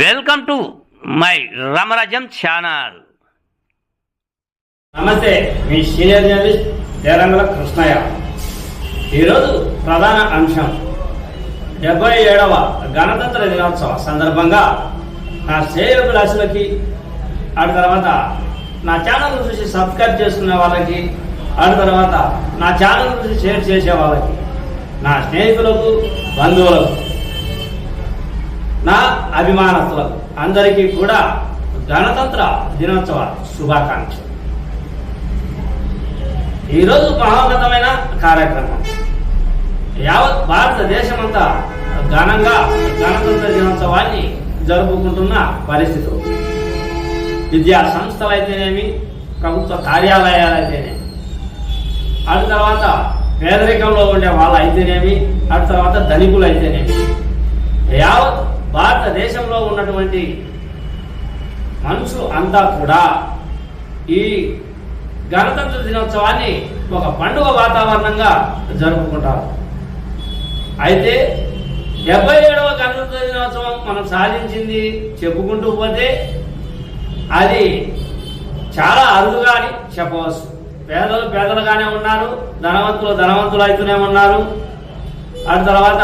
Welcome to my Ramarajyam channel. నమస్తే మీ senior journalist Derangula Krishnaiah. ఈరోజు ప్రధాన అంశం డెబ్బై ఏడవ గణతంత్ర దినోత్సవ సందర్భంగా నా శ్రేయోభిలాషులకి ఆ తర్వాత నా ఛానల్ చూసి సబ్స్క్రైబ్ చేసుకునే వాళ్ళకి ఆ తర్వాత నా ఛానల్ చూసి షేర్ చేసే వాళ్ళకి నా స్నేహితులకు బంధువులకు నా అభిమానస్తులకు అందరికీ కూడా గణతంత్ర దినోత్సవ శుభాకాంక్షలు. ఈరోజు మహోన్నతమైన కార్యక్రమం. యావత్ భారతదేశమంతా ఘనంగా గణతంత్ర దినోత్సవాన్ని జరుపుకుంటున్న పరిస్థితులు విద్యా సంస్థలు అయితేనేమి ప్రభుత్వ కార్యాలయాలు అయితేనేమి అటు తర్వాత పేదరికంలో ఉండే వాళ్ళు అయితేనేమి అటు తర్వాత ధనికులు అయితేనేమి ఉన్నటువంటి మనుషులు అంతా కూడా ఈ గణతంత్ర దినోత్సవాన్ని ఒక పండుగ వాతావరణంగా జరుపుకుంటారు. అయితే డెబ్బై ఏడవ గణతంత్ర దినోత్సవం మనం సాధించింది చెప్పుకుంటూ పోతే అది చాలా అరుదుగా అని చెప్పవచ్చు. పేదలు పేదలుగానే ఉన్నారు ధనవంతులు ధనవంతులు అవుతూనే ఉన్నారు. ఆ తర్వాత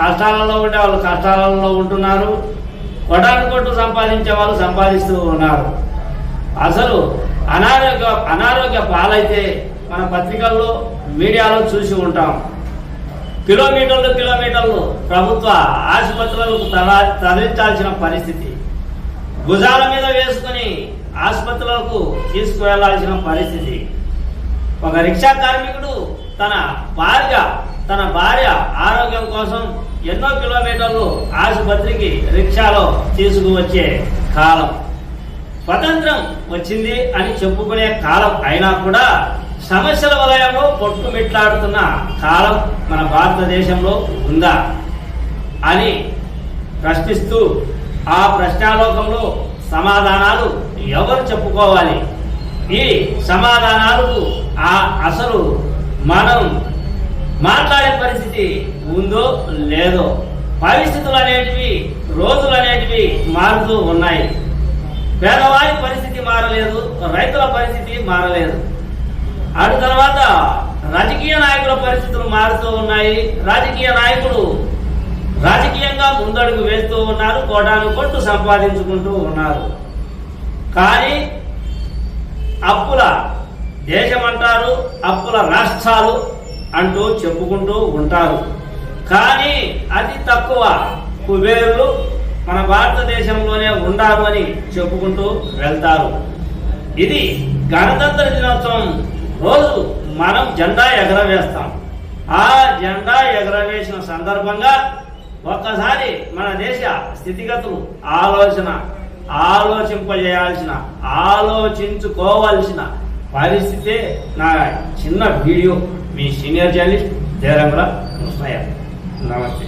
కష్టాలలో ఉండే వాళ్ళు కష్టాలలో ఉంటున్నారు. కొటాను కొట్టు సంపాదించే వాళ్ళు సంపాదిస్తూ ఉన్నారు. అసలు అనారోగ్య అనారోగ్య పాలైతే మన పత్రికల్లో మీడియాలో చూసి ఉంటాం. కిలోమీటర్లు కిలోమీటర్లు ప్రభుత్వ ఆసుపత్రులకు తరలించాల్సిన పరిస్థితి. భుజాల మీద వేసుకుని ఆసుపత్రులకు తీసుకువెళ్ళాల్సిన పరిస్థితి. ఒక రిక్షా కార్మికుడు తన భార్య తన భార్య ఆరోగ్యం కోసం ఎన్నో కిలోమీటర్లు ఆసుపత్రికి రిక్షాలో తీసుకువచ్చే కాలం. స్వతంత్రం వచ్చింది అని చెప్పుకునే కాలం అయినా కూడా సమస్యల వలయంలో పొట్టుమిట్లాడుతున్న కాలం మన భారతదేశంలో ఉందా అని ప్రశ్నిస్తూ ఆ ప్రశ్నాలోకంలో సమాధానాలు ఎవరు చెప్పుకోవాలి? ఈ సమాధానాలకు ఆ అసలు మనం మాట్లాడే పరిస్థితి ఉందో లేదో పరిస్థితులు అనేటివి రోజులు అనేటివి మారుతూ ఉన్నాయి. పేదవారి పరిస్థితి మారలేదు రైతుల పరిస్థితి మారలేదు. అటు తర్వాత రాజకీయ నాయకుల పరిస్థితులు మారుతూ ఉన్నాయి. రాజకీయ నాయకులు రాజకీయంగా ముందడుగు వేస్తూ ఉన్నారు కోటాను కొట్టు సంపాదించుకుంటూ ఉన్నారు. కానీ అప్పుల దేశం అంటారు అప్పుల రాష్ట్రాలు అంటూ చెప్పుకుంటూ ఉంటారు. కానీ అతి తక్కువ కుబేరులు మన భారతదేశంలోనే ఉండారు అని చెప్పుకుంటూ వెళ్తారు. ఇది గణతంత్ర దినోత్సవం రోజు మనం జెండా ఎగరవేస్తాం. ఆ జెండా ఎగరవేసిన సందర్భంగా ఒక్కసారి మన దేశ స్థితిగతులు ఆలోచన ఆలోచింపజేయాల్సిన ఆలోచించుకోవాల్సిన పరిస్థితే నా చిన్న వీడియో మీ సీనియర్ జర్నలిస్ట్ దేరంగుల కృష్ణయ్య నమస్తే.